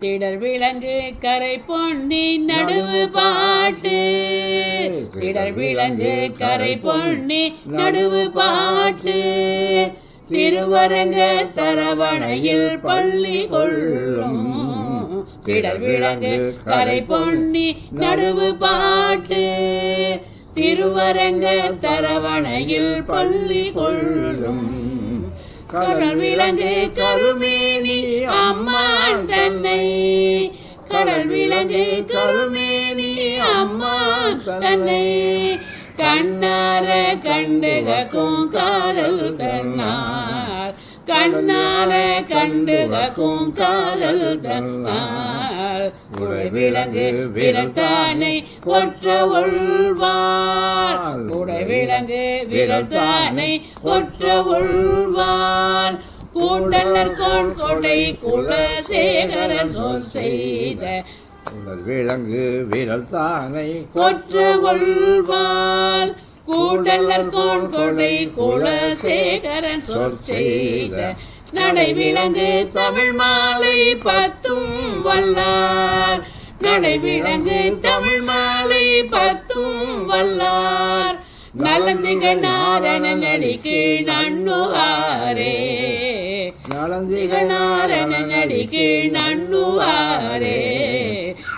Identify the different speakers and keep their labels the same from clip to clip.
Speaker 1: திடர் விலங்கு கரை பொன்னி நடுவு பாட்டு. திடர் விலங்கு கரை பொன்னி நடுவு பாட்டு. திருவரங்க சரவணையில் பள்ளி கொள்ளும். திடர் விலங்கு கரை பொன்னி நடுவு பாட்டு. திருவரங்க சரவணையில் பள்ளி கொள்ளும். கடல் விலங்கு கருமேனி அம்மான் தன்னை. கடல் விலங்கு கருமேனி அம்மான் தன்னை. கண்ணார கண்டுகக்கும் காதல் தன்னார் கண்ணார கண்டுகக்கும் காதல் தன்னார் உடை விலங்கு விரட்டானை கொற்ற உள்வார் உடை விலங்கு விரட்டானை கொற்ற உள்வார் கூட்டலர் கோன் கொடை குலசேகரன் சொல் செய்த.
Speaker 2: விலங்கு வீரல் சானை
Speaker 1: கொற்ற உள்வாள் கூட்டலர் கோன் கொடை குலசேகரன் சொல் செய்த. நடை விலங்கு தமிழ் மாலை பத்தும் வல்லார். நடை விலங்கு தமிழ் மாலை பத்தும் வல்லார். நலந்திக நாரணன் அடிக்கு நண்ணுவாரே. அடிக்கு நண்ணுவாரே.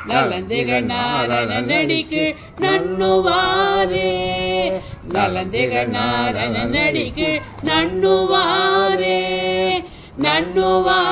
Speaker 1: நலந்திக நாரணன் அடிக்கு நண்ணுவாரே. நலந்திக நாரணன் அடிக்கு நண்ணுவாரே. நண்ணுவாரே.